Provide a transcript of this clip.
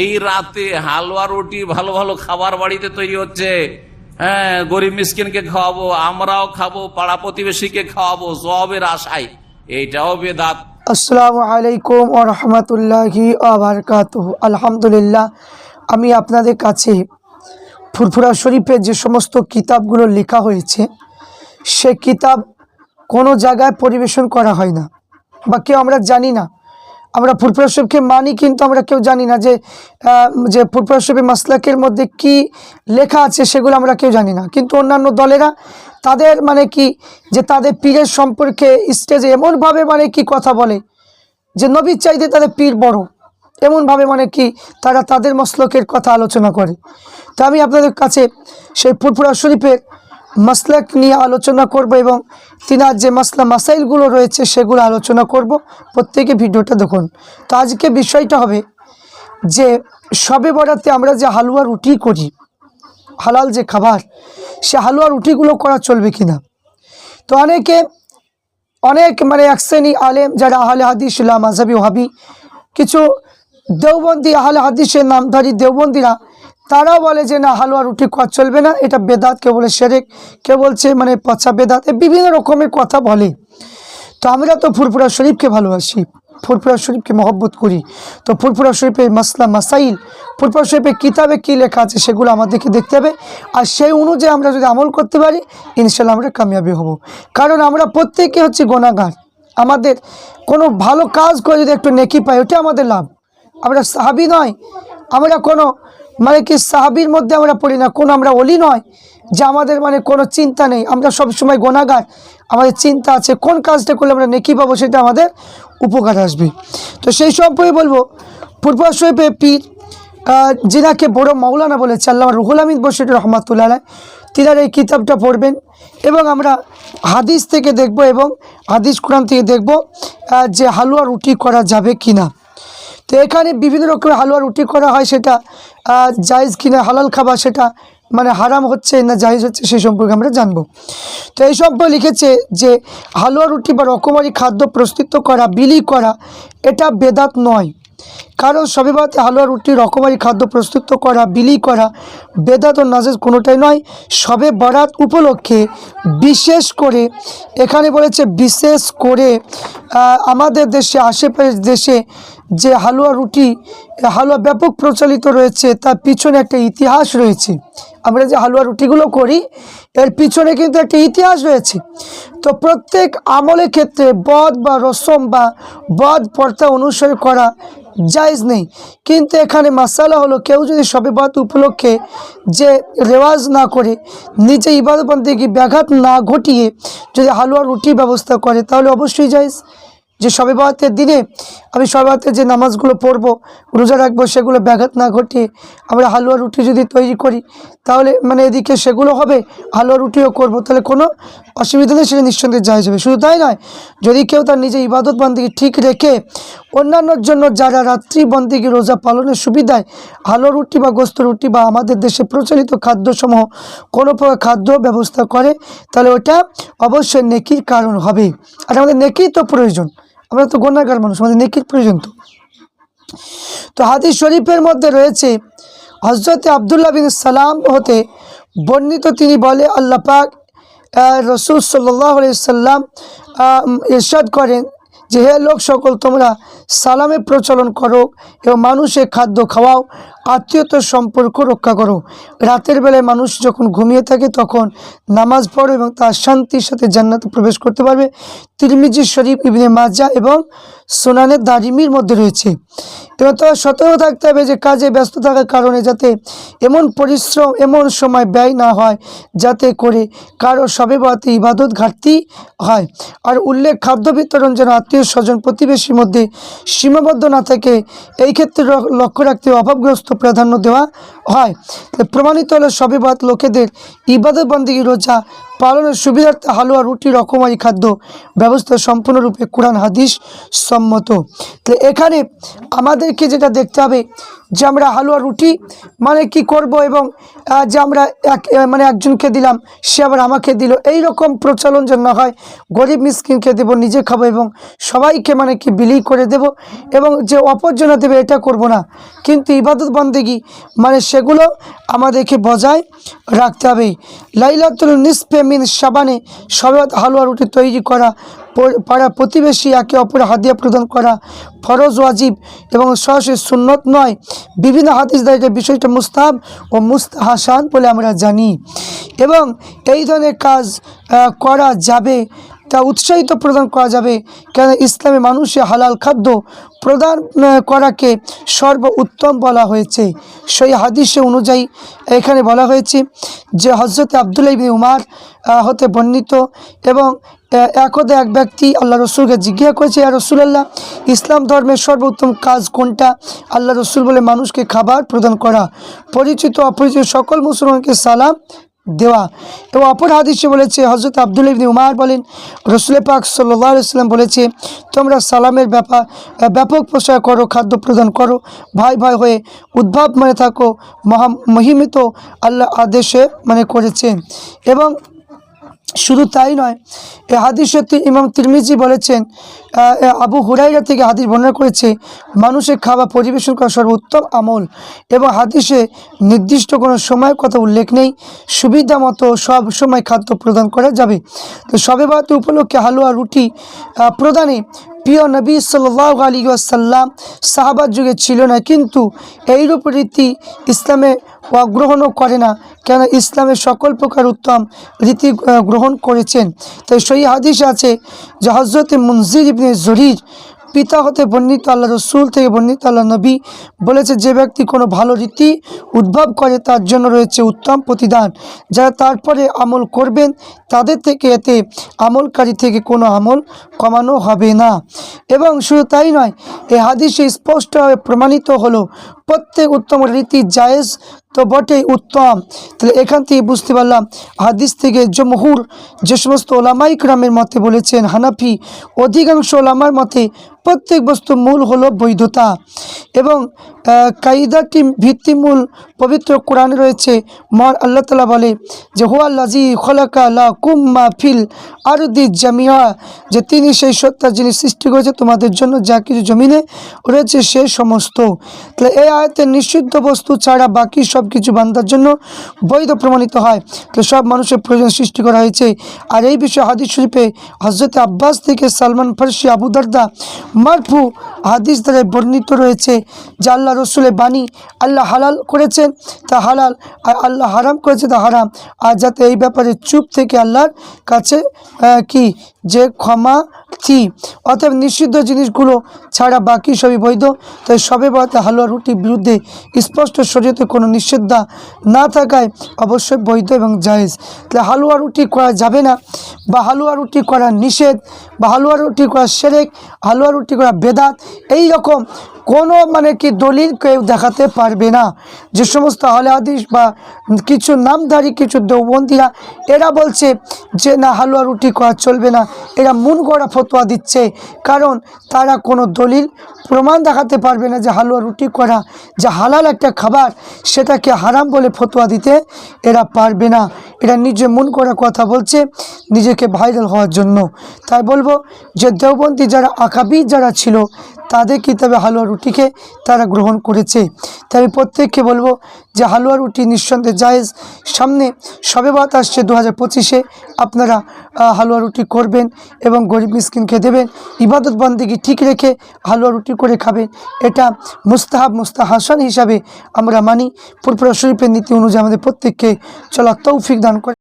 এই রাতে হালুয়া রুটি, ভালো ভালো খাবার বাড়িতে তৈরি হচ্ছে। হ্যাঁ গরিব মিসকিনকে খাওয়াবো, আমরাও খাব, পাড়া প্রতিবেশীকে খাওয়াবো, সবের আশায়। এইটাও বেদাত। আসসালামু আলাইকুম ও রহমতুল্লাহি আবরকাত আলহামদুলিল্লাহ, আমি আপনাদের কাছে ফুরফুরা শরীফের যে সমস্ত কিতাবগুলো লেখা হয়েছে, সে কিতাব কোনো জায়গায় পরিবেশন করা হয় না বা কেউ আমরা জানি না। আমরা শরীফকে মানি, কিন্তু আমরা কেউ জানি না যে যে ফুরফুরা মাসলাকের মধ্যে কি লেখা আছে সেগুলো আমরা কেউ জানি না। কিন্তু অন্যান্য দলেরা তাদের মানে কি, যে তাদের পীরের সম্পর্কে স্টেজে এমনভাবে মানে কি কথা বলে, যে নবীর চাইতে তাদের পীর বড়। এমনভাবে মানে কি তারা তাদের মসলকের কথা আলোচনা করে। তো আমি আপনাদের কাছে সেই ফুরফুরা শরীফের মাসলাক নিয়ে আলোচনা করব এবং তিনার যে মাসলা মাসাইলগুলো রয়েছে সেগুলো আলোচনা করব। প্রত্যেকে ভিডিওটা দেখুন। তো আজকে বিষয়টা হবে যে সবে বরাতে আমরা যে হালুয়া রুটি করি, হালাল যে খাবার, সে হালুয়া রুটিগুলো করা চলবে কিনা? তো অনেকে, অনেক মানে এক শ্রেণি আলেম যারা আহলে হাদিস মাঝাবি ওহাবি কিছু দেওবন্দি, আহলে হাদিসের নামধারী দেওবন্দিরা তারাও বলে যে, না, হালুয়া রুটি করা চলবে না। এটা বেদাত কেউ বলে সেরেক কেউ বলছে মানে পচা বেদাত এ বিভিন্ন রকমের কথা বলে। তো আমরা তো ফুরফুরা শরীফকে ভালোবাসি, ফুরফুরা শরীফকে মহব্বত করি। তো ফুরফুরা শরীফের মাসলা, মাসাইল, ফুরফুরা শরীফের কিতাবে কী লেখা আছে সেগুলো আমাদেরকে দেখতে হবে। আর সেই অনুযায়ী আমরা যদি আমল করতে পারি ইনশাল্লাহ আমরা কামিয়াবি হব। কারণ আমরা প্রত্যেকে হচ্ছে গোনাগার। আমাদের কোনো ভালো কাজ করে যদি একটু নেকি পাই, ওটা আমাদের লাভ। আমরা সাহাবি নয়। আমরা কোনো মানে কি সাহাবির মধ্যে আমরা পড়ি না, কোনো আমরা অলি নয়, যে আমাদের মানে কোনো চিন্তা নেই। আমরা সব সময় গোনাগার, আমাদের চিন্তা আছে, কোন কাজটা করলে আমরা নেকি পাবো সেটা আমাদের উপকার আসবে। তো সেই সম্পর্কে বলব পূর্বা শরীফে পীর যিনাকে বড় মাওলানা বলেছে আল্লাহ রুহুল আমিদ বসির রহমাতুল্লাহ তিনার এই কিতাবটা পড়বেন এবং আমরা হাদিস থেকে দেখব এবং হাদিস কোরআন থেকে দেখব যে হালুয়া রুটি করা যাবে কিনা। তো এখানে বিভিন্ন রকমের হালুয়া রুটি করা হয়, সেটা জায়েজ কিনা, হালাল খাবার সেটা মানে হারাম হচ্ছে না জায়েজ হচ্ছে সেই সম্পর্কে আমরা জানব। তো এই সম্পর্কে লিখেছে যে হালুয়া রুটি বা রকমারি খাদ্য প্রস্তুত করা, বিলি করা, এটা বেদাত নয়। কারণ সবে সবেবাতে হালুয়া রুটি, রকমারি খাদ্য প্রস্তুত করা, বিলি করা, বেদাত ও নাজেজ কোনোটাই নয়, সবে বরাত উপলক্ষে বিশেষ করে এখানে বলেছে বিশেষ করে আমাদের দেশে, আশেপাশের দেশে যে হালুয়া রুটি, হালুয়া ব্যাপক প্রচলিত রয়েছে, তার পিছনে একটা ইতিহাস রয়েছে। আমরা যে হালুয়া রুটিগুলো করি, এর পিছনে কিন্তু একটা ইতিহাস রয়েছে। তো প্রত্যেক আমলের ক্ষেত্রে বদ বা রসম বা বদ পর্তা অনুসরণ করা জায়জ নেই। কিন্তু এখানে মাসালা হলো, কেউ যদি সবে বাদ উপলক্ষে যে রেওয়াজ না করে, নিজে ইবাদতবন্দিকে ব্যাঘাত না ঘটিয়ে যদি হালুয়া রুটির ব্যবস্থা করে, তাহলে অবশ্যই জায়জ। যে সবে বাতের দিনে আমি সবে বাতের যে নামাজগুলো পড়ব, রোজা রাখব, সেগুলো ব্যাঘাত না ঘটিয়ে আমরা হালুয়া রুটি যদি তৈরি করি, তাহলে মানে এদিকে সেগুলো হবে, হালুয়া রুটিও করব, তাহলে কোনো অসুবিধা নেই, সেটা নিঃসন্দেহে যায় যাবে শুধু তাই নয়, যদি কেউ তার নিজে ইবাদত বন্দিকে ঠিক রেখে অন্যান্যর জন্য যারা রাত্রি বন্দিকে রোজা পালনের সুবিধায় হালুয়া রুটি বা গোস্ত রুটি বা আমাদের দেশে প্রচলিত খাদ্যসমূহ কোনো প্রকার খাদ্য ব্যবস্থা করে, তাহলে ওটা অবশ্যই নেকির কারণ হবে। আর আমাদের নেকির তো প্রয়োজন। আমরা তো গণ্যাগার মানুষ, আমাদের নেকির প্রয়োজন তো। তো হাদিস শরীফের মধ্যে রয়েছে হজরত আবদুল্লাহ বিন সালাম হতে বর্ণিত তিনি বলে, আল্লাহ পাক রসুল সাল্লাম ইরশাদ করেন যে, হে লোক সকল, তোমরা সালামের প্রচলন করো এবং মানুষের খাদ্য খাওয়াও, আত্মীয়তার সম্পর্ক রক্ষা করো। রাতের বেলায় মানুষ যখন ঘুমিয়ে থাকে, তখন নামাজ পড়ো এবং তার শান্তির সাথে জান্নাতে প্রবেশ করতে পারবে। তিরমিজি শরীফ, ইবনে মাজা এবং সোনানের দারিমির মধ্যে রয়েছে। এবং তো সতর্ক থাকতে হবে যে কাজে ব্যস্ত থাকার কারণে যাতে এমন পরিশ্রম, এমন সময় ব্যয় না হয়, যাতে করে কারও সবে বাতে ইবাদত ঘাটতি হয়। আর উল্লেখ, খাদ্য বিতরণ যেন আত্মীয় স্বজন প্রতিবেশীর মধ্যে সীমাবদ্ধ না থেকে এই ক্ষেত্রে লক্ষ্য রাখতে অভাবগ্রস্ত প্রাধান্য দেওয়া হয়। প্রমাণিত হলে সবে বাত লোকেদের ইবাদত বন্দী রোজা পালনের সুবিধার্থে হালুয়া, রুটি, রকমারি খাদ্য ব্যবস্থা সম্পূর্ণরূপে কোরআন, হাদিস সম্মত। তো এখানে আমাদেরকে যেটা দেখতে হবে যে আমরা হালুয়া রুটি মানে কি করব এবং যে আমরা এক মানে একজনকে দিলাম, সে আবার আমাকে দিল। এই রকম প্রচলন যেন না হয়, গরিব মিসকিনকে দেব, নিজে খাব এবং সবাইকে মানে কি বিলি করে দেব এবং যে অপরজনে দেবে এটা করব না। কিন্তু ইবাদত বন্দেগি মানে সেগুলো আমাদেরকে বজায় রাখতে হবে লাইলাতুল নিসফে মিন সাবানে সবাত হালুয়া রুটি তৈরি করা পাড়া প্রতিবেশী একে অপরে হাদিয়া প্রদান করা ফরজ, ওয়াজিব এবং সরাসরি সুন্নত নয়। বিভিন্ন হাদিস দ্বারা বিষয়টা মুস্তাব ও মুস্তাহাসান বলে আমরা জানি। এবং এই ধরনের কাজ করা যাবে, তা উৎসাহিত প্রদান করা যাবে কেন ইসলামে মানুষে হালাল খাদ্য প্রদান করাকে সর্ব উত্তম বলা হয়েছে। সেই হাদিসে অনুযায়ী এখানে বলা হয়েছে যে হজরত আবদুল্লাহ উমার হতে বর্ণিত এবং একদা এক ব্যক্তি আল্লাহ রসুলকে জিজ্ঞাসা করেছে আর রসুলাল্লাহ, ইসলাম ধর্মের সর্বোত্তম কাজ কোনটা? আল্লাহ রসুল বলে, মানুষকে খাবার প্রদান করা, পরিচিত অপরিচিত সকল মুসলমানকে সালাম দেওয়া। এবং অপর হাদিসে বলেছে হজরত আব্দুল ইবনে উমার বলেন, রসুল পাক সাল্লাহ সাল্লাম বলেছে, তোমরা সালামের ব্যাপার ব্যাপক প্রসার করো, খাদ্য প্রদান করো, ভাই ভাই হয়ে উদ্ভাব মানে থাকো, মহা মহিমিত আল্লাহ আদেশে মানে করেছেন। এবং শুধু তাই নয়, এ হাদিসে তি- ইমাম তিরমিজি বলেছেন আবু হুরাইরা থেকে হাদিস বর্ণনা করেছে, মানুষের খাবার পরিবেশন করা সর্বোত্তম আমল এবং হাদিসে নির্দিষ্ট কোনো সময়ের কথা উল্লেখ নেই, সুবিধা মতো সব সময় খাদ্য প্রদান করা যাবে। তো সবে বাত উপলক্ষে হালুয়া, রুটি প্রদানে প্রিয় নবী সাল্লাহ আলী আসাল্লাম সাহাবার যুগে ছিল না, কিন্তু এইরূপ রীতি ইসলামে গ্রহণও করে না, কেন ইসলামের সকল প্রকার উত্তম রীতি গ্রহণ করেছেন। তাই সেই হাদিস আছে যে হজরত মনজির ইবনে জরির পিতা হতে বর্ণিত আল্লাহ রসুল থেকে বর্ণিত আল্লাহ নবী বলেছে, যে ব্যক্তি কোনো ভালো রীতি উদ্ভব করে, তার জন্য রয়েছে উত্তম প্রতিদান। যারা তারপরে আমল করবেন, তাদের থেকে এতে আমলকারী থেকে কোনো আমল কমানো হবে না। এবং শুধু তাই নয় এই হাদিসে স্পষ্টভাবে প্রমাণিত হলো প্রত্যেক উত্তম রীতি জায়েজ তো বটেই উত্তম। তাহলে এখান থেকে বুঝতে পারলাম, হাদিস থেকে জমহুর যে সমস্ত ওলামাই ক্রামের মতে বলেছেন, হানাফি অধিকাংশ ওলামার মতে প্রত্যেক বস্তু মূল হলো বৈধতা এবং কায়দাটি ভিত্তিমূল পবিত্র কোরআনে রয়েছে। মহান আল্লাহ তালা বলে যে হুয়াল্লাজি খলাকা লা কুম্মা ফিল আরদি জামিয়া যে তিনি সেই সত্তা যিনি সৃষ্টি করেছে, তোমাদের জন্য যা কিছু জমিনে রয়েছে সে সমস্ত। তাহলে এই আয়তের নিষিদ্ধ বস্তু ছাড়া বাকি সব কিছু বান্দার জন্য বৈধ প্রমাণিত হয়। তো সব মানুষের প্রয়োজন সৃষ্টি করা হয়েছে। আর এই বিষয়ে হাদিস শরীফে হজরত আব্বাস থেকে সালমান ফার্সি, আবু দারদা, মারফু হাদিস দ্বারা বর্ণিত রয়েছে যে আল্লাহ রসুলের বাণী আল্লাহ হালাল করেছেন, তা হালাল, আর আল্লাহ হারাম করেছে তা হারাম। আর যাতে এই ব্যাপারে চুপ থেকে আল্লাহর কাছে কি? যে ক্ষমা থি অতএব নিষিদ্ধ জিনিসগুলো ছাড়া বাকি সবই বৈধ। তাই সবে বলতে হালুয়া রুটির বিরুদ্ধে স্পষ্ট শরীয়তে কোনো নিষেধা না থাকায় অবশ্যই বৈধ এবং জায়েজ। তাহলে হালুয়া রুটি করা যাবে না। বা হালুয়া রুটি করা নিষেধ, বা হালুয়া রুটি করা সেরেক, হালুয়া রুটি করা বেদাত এই রকম কোনো মানে কি দলিল কেউ দেখাতে পারবে না। যে সমস্ত আহলে হাদিস বা কিছু নামধারী, কিছু দেওবন্দিরা, এরা বলছে যে, না, হালুয়া রুটি করা চলবে না। এরা মন গড়া ফতোয়া দিচ্ছে, কারণ তারা কোনো দলিল, প্রমাণ দেখাতে পারবে না যে হালুয়া রুটি করা যে হালাল একটা খাবার, সেটাকে হারাম বলে ফতোয়া দিতে এরা পারবে না। এরা নিজে মন করা কথা বলছে, নিজেকে ভাইরাল হওয়ার জন্য। তাই বলব যে, দেওবন্দি যারা আকাবি যারা ছিল তাদের কিতাবে হালুয়া রুটিকে তারা গ্রহণ করেছে। তাই আমি প্রত্যেককে বলব যে হালুয়া রুটি নিঃসন্দেহে জায়েজ। সামনে সবে বাত আসছে দু হাজার পঁচিশে। আপনারা হালুয়া রুটি করবেন এবং গরিব মিসকিনকে দেবেন। ইবাদত বন্দিকে ঠিক রেখে হালুয়া রুটি করে খাবেন। এটা মুস্তাহাব মুস্তাহাসান হিসাবে আমরা মানি। পুরপুরা শরীফের নীতি অনুযায়ী আমাদের প্রত্যেককে চলা তৌফিক দান করে।